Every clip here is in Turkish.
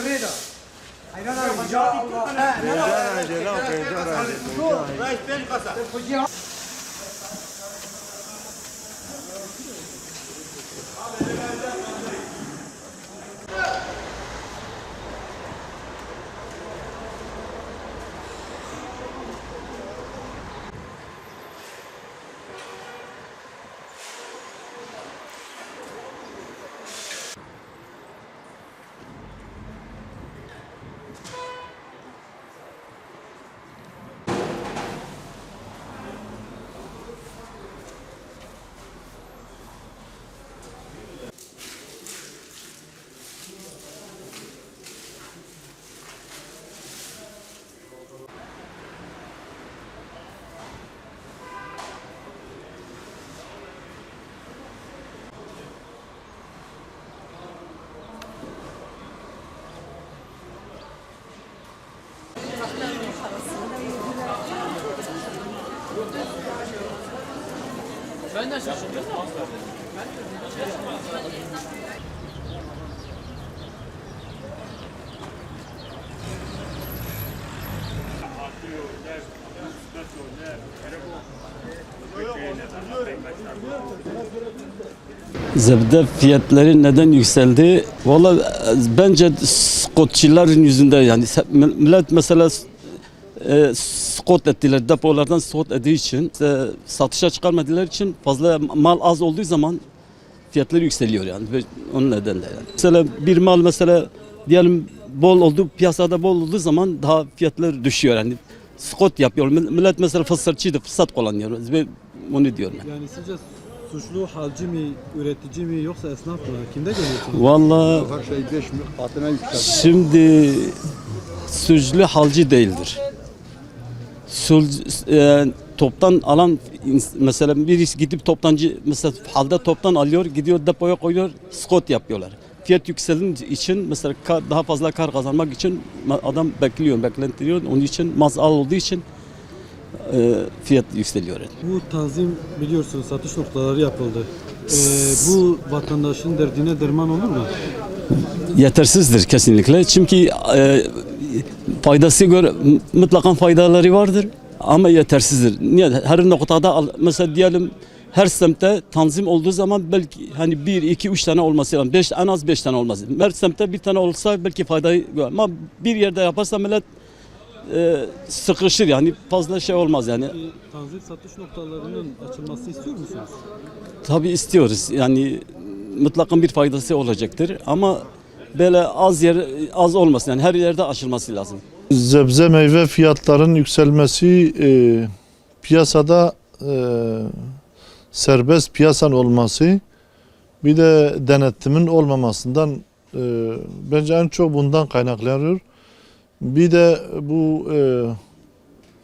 Atreda. Aynen abi. Ha, ne var? Fujiya. Zebde fiyatları neden yükseldi? Valla e, bence skotçilerin yüzünde yani millet mesela e, skot ettiler depolardan skot ettiği için e, satışa çıkarmadılar için fazla mal az olduğu zaman fiyatları yükseliyor yani ve onun nedenle yani. Mesela bir mal mesela diyelim bol oldu piyasada bol olduğu zaman daha fiyatlar düşüyor yani skot yapıyor. Mil- Millet mesela fırsatçıydı fırsat kullanıyor ve onu diyorum yani. Yani sizce suçlu halcı mı, üretici mi yoksa esnaf mı? Kimde görüyorsunuz? Vallahi Her şey 5 katına yükseldi. Şimdi suçlu halcı değildir. Sul, e, toptan alan mesela birisi gidip toptancı mesela halde toptan alıyor gidiyor depoya koyuyor skot yapıyorlar. Fiyat yükseldiği için mesela daha fazla kar kazanmak için adam bekliyor, beklentiliyor. Onun için maz al olduğu için e, fiyat yükseliyor. Bu tanzim biliyorsunuz satış noktaları yapıldı. Ee, bu vatandaşın derdine derman olur mu? yetersizdir kesinlikle. Çünkü e, faydası göre mutlaka faydaları vardır ama yetersizdir. Niye? Her noktada mesela diyelim her semtte tanzim olduğu zaman belki hani bir, iki, üç tane olması lazım. Beş, en az beş tane olması. Her semtte bir tane olsa belki faydayı gör. Ama bir yerde yaparsa millet e, sıkışır yani fazla şey olmaz yani. Tanzim satış noktalarının açılmasını istiyor musunuz? Tabii istiyoruz yani mutlaka bir faydası olacaktır ama böyle az yer az olmasın yani her yerde açılması lazım. Zebze meyve fiyatlarının yükselmesi e, piyasada e, serbest piyasan olması bir de denetimin olmamasından e, bence en çok bundan kaynaklanıyor. Bir de bu e,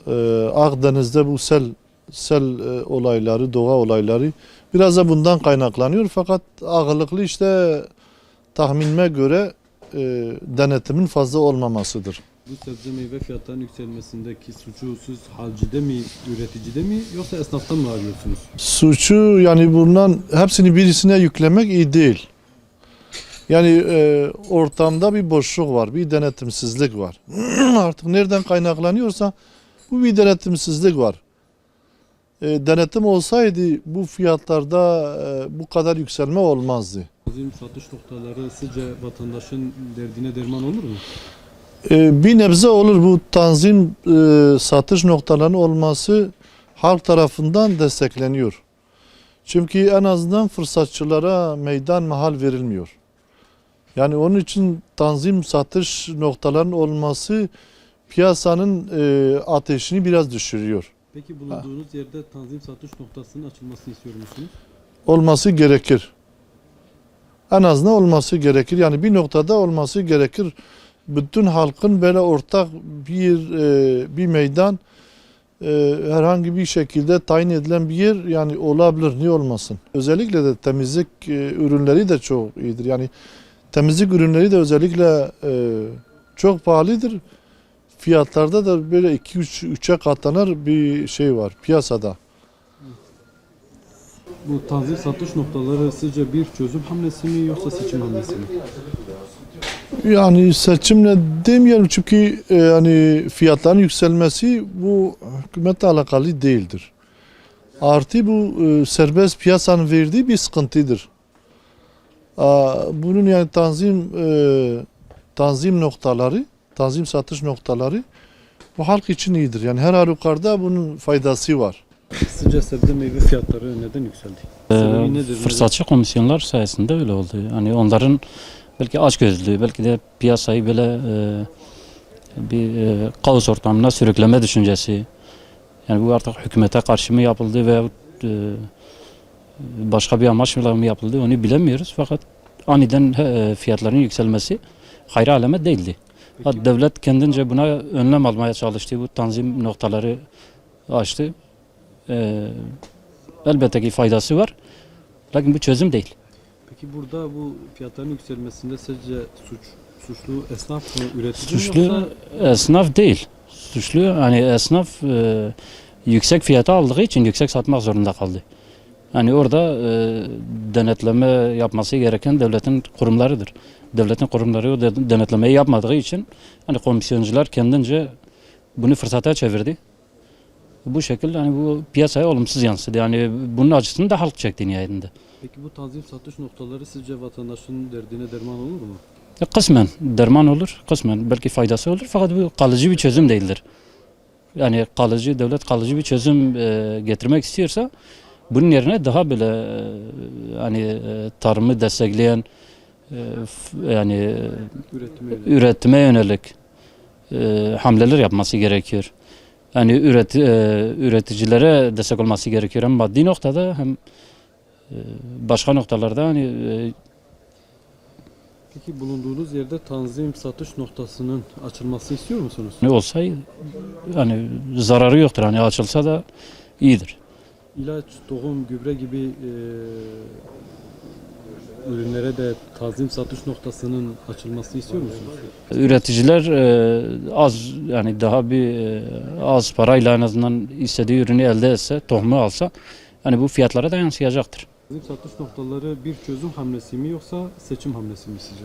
e, Akdeniz'de bu sel sel e, olayları, doğa olayları biraz da bundan kaynaklanıyor. Fakat ağırlıklı işte tahminime göre e, denetimin fazla olmamasıdır. Bu sebze meyve fiyatlarının yükselmesindeki suçu siz halcide mi, üreticide mi yoksa esnaftan mı arıyorsunuz? suçu yani bundan hepsini birisine yüklemek iyi değil. Yani e, ortamda bir boşluk var, bir denetimsizlik var. Artık nereden kaynaklanıyorsa bu bir denetimsizlik var. E, denetim olsaydı bu fiyatlarda e, bu kadar yükselme olmazdı. Tanzim satış noktaları sizce vatandaşın derdine derman olur mu? E, bir nebze olur bu tanzim e, satış noktalarının olması halk tarafından destekleniyor. Çünkü en azından fırsatçılara meydan mahal verilmiyor. Yani onun için tanzim satış noktalarının olması piyasanın e, ateşini biraz düşürüyor. Peki bulunduğunuz yerde tanzim satış noktasının açılmasını istiyor musunuz? Olması gerekir. En azından olması gerekir. Yani bir noktada olması gerekir. Bütün halkın böyle ortak bir e, bir meydan e, herhangi bir şekilde tayin edilen bir yer yani olabilir. Niye olmasın? Özellikle de temizlik e, ürünleri de çok iyidir. Yani temizlik ürünleri de özellikle çok pahalıdır. Fiyatlarda da böyle 2-3'e katlanır bir şey var piyasada. Bu tanzim satış noktaları sizce bir çözüm hamlesi mi yoksa seçim hamlesi mi? Yani seçimle demeyelim çünkü e, yani fiyatların yükselmesi bu hükümetle alakalı değildir. Artı bu e, serbest piyasanın verdiği bir sıkıntıdır. Bunun yani tanzim e, tanzim noktaları, tanzim satış noktaları bu halk için iyidir. Yani her halükarda bunun faydası var. Sizce sebze meyve fiyatları neden yükseldi? Sebebi Ee, nedir? fırsatçı komisyonlar sayesinde öyle oldu. Hani onların belki açgözlülüğü, belki de piyasayı böyle e, bir e, kaos ortamına sürükleme düşüncesi. Yani bu artık hükümete karşı mı yapıldı veya e, başka bir amaçla mı yapıldı onu bilemiyoruz. Fakat aniden e, fiyatların yükselmesi hayra alamet değildi. Peki, devlet kendince buna önlem almaya çalıştı. Bu tanzim noktaları açtı. Ee, elbette ki faydası var. Lakin bu çözüm değil. peki burada bu fiyatların yükselmesinde sizce suç suçlu esnaf mı, üretici mi Suçlu yoksa esnaf değil. Suçlu hani esnaf e, yüksek fiyata aldığı için yüksek satmak zorunda kaldı. Hani orada e, denetleme yapması gereken devletin kurumlarıdır. Devletin kurumları o de- denetlemeyi yapmadığı için hani komisyoncular kendince bunu fırsata çevirdi. Bu şekilde hani bu piyasaya olumsuz yansıdı. Yani bunun acısını da halk çekti nihayetinde. peki bu tanzim satış noktaları sizce vatandaşın derdine derman olur mu? E, Kısmen derman olur, kısmen belki faydası olur fakat bu kalıcı bir çözüm değildir. Yani kalıcı, devlet kalıcı bir çözüm e, getirmek istiyorsa bunun yerine daha böyle e, hani e, tarımı destekleyen e, yani Üretime yönelik. üretime yönelik e, hamleler yapması gerekiyor. Yani üret, e, üreticilere destek olması gerekiyor hem maddi noktada hem e, başka noktalarda hani e, Peki bulunduğunuz yerde tanzim satış noktasının açılması istiyor musunuz? Ne olsa hani zararı yoktur. Hani açılsa da iyidir. İlaç, tohum, gübre gibi e, ürünlere de tanzim satış noktasının açılması istiyor musunuz? Üreticiler e, az yani daha bir e, az parayla en azından istediği ürünü elde etse, tohumu alsa hani bu fiyatlara da yansıyacaktır. Tanzim satış noktaları bir çözüm hamlesi mi yoksa seçim hamlesi mi sizce?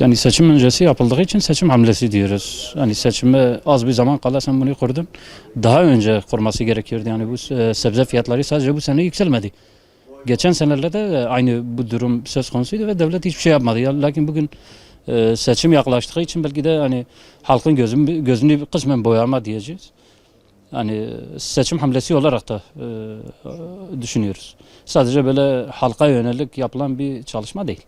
Yani seçim öncesi yapıldığı için seçim hamlesi diyoruz. Hani seçime az bir zaman kala sen bunu kurdun. Daha önce kurması gerekiyordu. Yani bu e, sebze fiyatları sadece bu sene yükselmedi. Geçen senelerde de aynı bu durum söz konusuydu ve devlet hiçbir şey yapmadı. Ya, lakin bugün e, seçim yaklaştığı için belki de hani halkın gözünü, gözünü kısmen boyama diyeceğiz. Hani seçim hamlesi olarak da e, düşünüyoruz. Sadece böyle halka yönelik yapılan bir çalışma değil.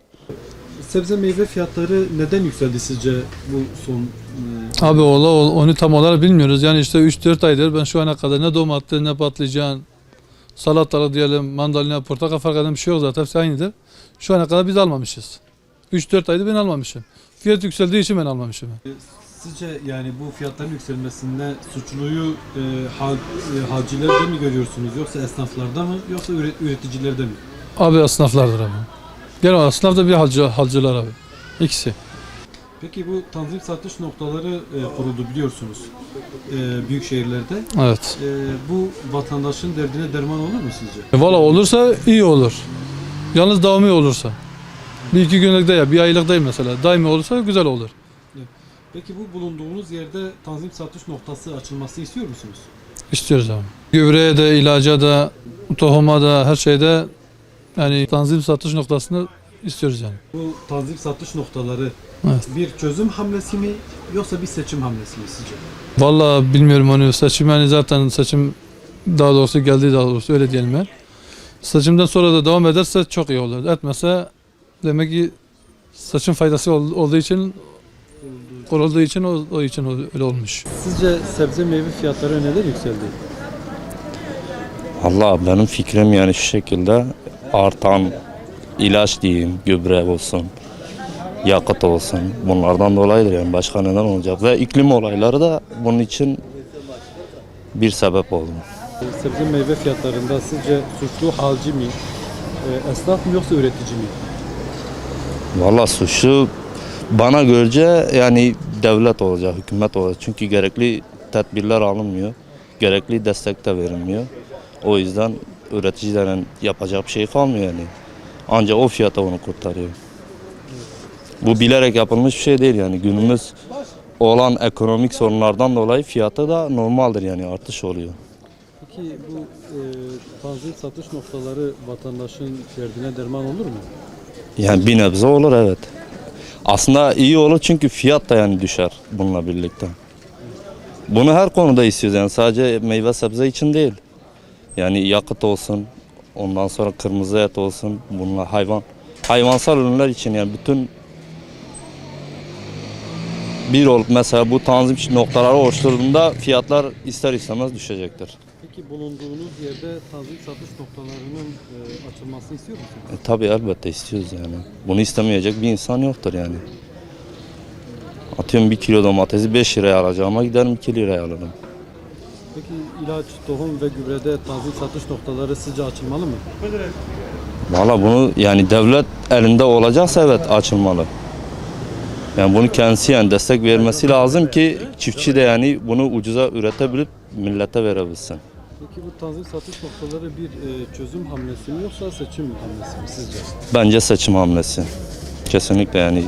Sebze meyve fiyatları neden yükseldi sizce bu son e, Abi ola ol- onu tam olarak bilmiyoruz. Yani işte 3-4 aydır ben şu ana kadar ne domates ne patlıcan, salatalık diyelim, mandalina, portakal fark eden bir şey yok zaten. Hepsi aynıdır. Şu ana kadar biz almamışız. 3-4 aydır ben almamışım. Fiyat yükseldiği için ben almamışım. Sizce yani bu fiyatların yükselmesinde suçluyu e, hal, e, halcilerde mi görüyorsunuz yoksa esnaflarda mı yoksa üre- üreticilerde mi? Abi esnaflardır abi. Gene esnaf da bir halcı, halcılar abi. İkisi. Peki bu tanzim satış noktaları e, kuruldu biliyorsunuz e, büyük şehirlerde. Evet. E, bu vatandaşın derdine derman olur mu sizce? E, Valla olursa iyi olur. Yalnız davami olursa. Bir iki günlük değil ya, bir aylık değil mesela. Daimi olursa güzel olur. Peki bu bulunduğunuz yerde tanzim satış noktası açılması istiyor musunuz? İstiyoruz abi. Gübreye de, ilaca da, tohuma da, her şeyde yani tanzim satış noktasını istiyoruz yani. Bu tanzim satış noktaları Evet. bir çözüm hamlesi mi yoksa bir seçim hamlesi mi sizce? Vallahi bilmiyorum onu seçim yani zaten seçim daha doğrusu geldi daha doğrusu öyle diyelim yani. Seçimden sonra da devam ederse çok iyi olur. Etmese demek ki seçim faydası ol- olduğu için kurulduğu için o, o için o- öyle olmuş. Sizce sebze meyve fiyatları neden yükseldi? Allah benim fikrim yani şu şekilde artan ilaç diyeyim, gübre olsun, yakıt olsun bunlardan dolayıdır yani başka neden olacak ve iklim olayları da bunun için bir sebep oldu. Sebze meyve fiyatlarında sizce suçlu halci mi, e, esnaf mı yoksa üretici mi? Valla suçlu bana görece yani devlet olacak, hükümet olacak çünkü gerekli tedbirler alınmıyor, gerekli destek de verilmiyor. O yüzden üreticilerin yapacak bir şey kalmıyor yani. Ancak o fiyata onu kurtarıyor. Bu bilerek yapılmış bir şey değil yani günümüz olan ekonomik sorunlardan dolayı fiyatı da normaldir yani artış oluyor. Peki bu e, tanzim satış noktaları vatandaşın derdine derman olur mu? Yani bir nebze olur evet. Aslında iyi olur çünkü fiyat da yani düşer bununla birlikte. Bunu her konuda istiyoruz yani sadece meyve sebze için değil. Yani yakıt olsun, ondan sonra kırmızı et olsun, bunlar hayvan hayvansal ürünler için yani bütün bir olup mesela bu tanzim noktaları oluşturduğunda fiyatlar ister istemez düşecektir. Peki bulunduğunuz yerde tanzim satış noktalarının e, açılmasını istiyor musunuz? E, tabii elbette istiyoruz yani. Bunu istemeyecek bir insan yoktur yani. Atıyorum bir kilo domatesi 5 liraya alacağıma giderim 2 liraya alırım. Peki ilaç, tohum ve gübrede tanzim satış noktaları sizce açılmalı mı? Valla bunu yani devlet elinde olacaksa evet açılmalı. Yani bunu kendisi yani destek vermesi lazım ki çiftçi de yani bunu ucuza üretebilip millete verebilsin. Peki bu tanzim satış noktaları bir e, çözüm hamlesi mi yoksa seçim hamlesi mi sizce? Bence seçim hamlesi. Kesinlikle yani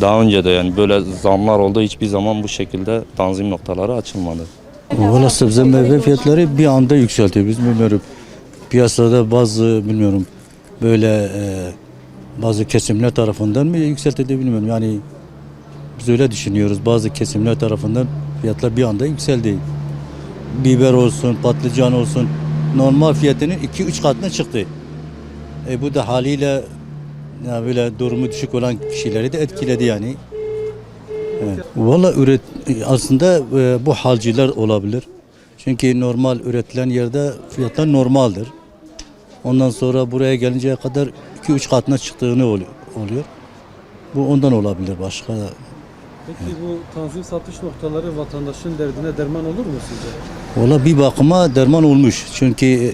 daha önce de yani böyle zamlar oldu hiçbir zaman bu şekilde tanzim noktaları açılmadı. Valla sebze meyve fiyatları bir anda yükseltiyor. Biz bilmiyorum piyasada bazı bilmiyorum böyle e, bazı kesimler tarafından mı yükseltildi bilmiyorum. Yani biz öyle düşünüyoruz. Bazı kesimler tarafından fiyatlar bir anda yükseldi. Biber olsun, patlıcan olsun normal fiyatının 2-3 katına çıktı. E bu da haliyle ya böyle durumu düşük olan kişileri de etkiledi yani. Evet. Valla üret aslında e, bu halciler olabilir. Çünkü normal üretilen yerde fiyatlar normaldir. Ondan sonra buraya gelinceye kadar 2-3 katına çıktığını oluyor. oluyor. Bu ondan olabilir başka. Peki bu tanzim satış noktaları vatandaşın derdine derman olur mu sizce? Valla bir bakıma derman olmuş. Çünkü e,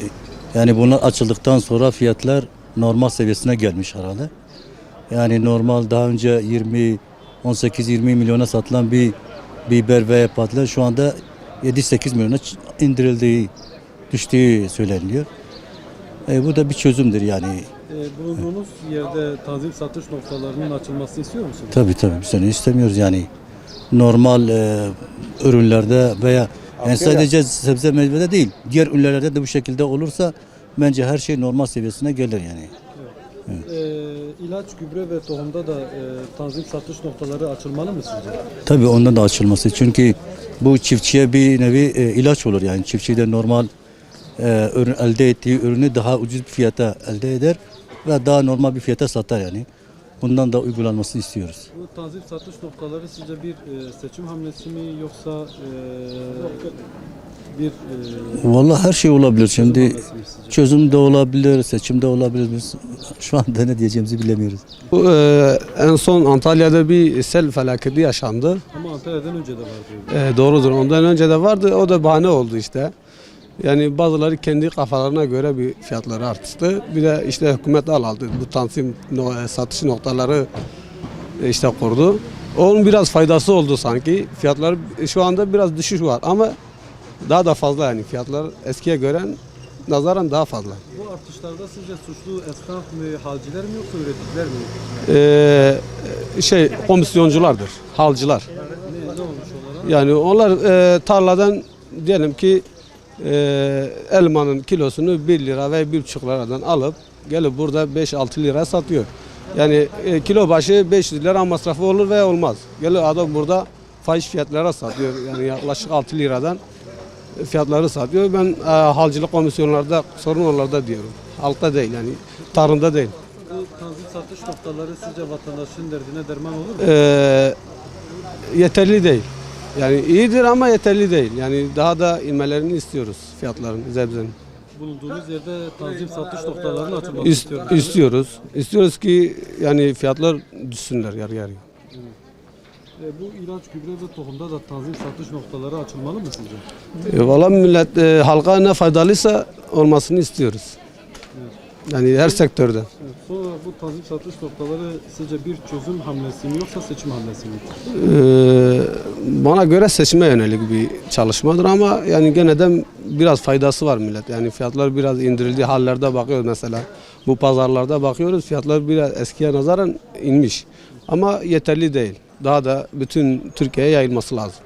yani bunlar açıldıktan sonra fiyatlar normal seviyesine gelmiş herhalde. Yani normal daha önce 20 18-20 milyona satılan bir biber ve patlıcan şu anda 7-8 milyona indirildiği, düştüğü söyleniyor. E, bu da bir çözümdür yani. E, bulunduğunuz yerde tanzim satış noktalarının açılmasını istiyor musunuz? Tabii tabii biz onu istemiyoruz yani. Normal e, ürünlerde veya yani sadece sebze meyvede değil, diğer ürünlerde de bu şekilde olursa bence her şey normal seviyesine gelir yani. E, ilaç, gübre ve tohumda da e, tanzim satış noktaları açılmalı mı sizce? Tabii ondan da açılması. Çünkü bu çiftçiye bir nevi e, ilaç olur yani. Çiftçi de normal e, ürün, elde ettiği ürünü daha ucuz bir fiyata elde eder ve daha normal bir fiyata satar yani. Bundan da uygulanmasını istiyoruz. Bu tanzim satış noktaları sizce bir e, seçim hamlesi mi yoksa e, bir e, Vallahi her şey olabilir. Şimdi çözüm de olabilir, seçim de olabilir. Biz şu anda ne diyeceğimizi bilemiyoruz. Bu, e, en son Antalya'da bir sel felaketi yaşandı. Ama Antalya'dan önce de vardı. E, doğrudur. Ondan önce de vardı. O da bahane oldu işte. Yani bazıları kendi kafalarına göre bir fiyatları arttı. Bir de işte hükümet al aldı. Bu tansim no, e, satış noktaları e, işte kurdu. Onun biraz faydası oldu sanki. Fiyatlar e, şu anda biraz düşüş var ama daha da fazla yani fiyatlar eskiye göre nazaran daha fazla. Bu artışlarda sizce suçlu esnaf mı, halciler mi yoksa üreticiler mi? Ee, şey komisyonculardır, halcılar. Ne, ne olmuş olarak? Yani onlar e, tarladan diyelim ki e, elmanın kilosunu 1 lira ve 1,5 liradan alıp gelip burada 5-6 lira satıyor. Yani e, kilo başı 500 lira masrafı olur veya olmaz. Gelip adam burada fahiş fiyatlara satıyor. Yani yaklaşık 6 liradan fiyatları satıyor. Ben e, halcılık komisyonlarda sorun onlarda diyorum. Halkta değil yani tarımda değil. Bu tanzim satış noktaları sizce vatandaşın derdine derman olur mu? Ee, yeterli değil. Yani iyidir ama yeterli değil. Yani daha da inmelerini istiyoruz fiyatların, zebzenin. Bulunduğunuz yerde tanzim satış noktalarının açılmasını İst- istiyorum. istiyoruz. İstiyoruz ki yani fiyatlar düşsünler yarı yarıya. E, bu ilaç, gübre ve tohumda da tanzim satış noktaları açılmalı mı sizce? E, Valla millet e, halka ne faydalıysa olmasını istiyoruz. Yani her sektörde. Evet, sonra bu tanzim satış noktaları sizce bir çözüm hamlesi mi yoksa seçim hamlesi mi? Ee, bana göre seçime yönelik bir çalışmadır ama yani gene de biraz faydası var millet. Yani fiyatlar biraz indirildiği hallerde bakıyoruz mesela. Bu pazarlarda bakıyoruz fiyatlar biraz eskiye nazaran inmiş. Ama yeterli değil. Daha da bütün Türkiye'ye yayılması lazım.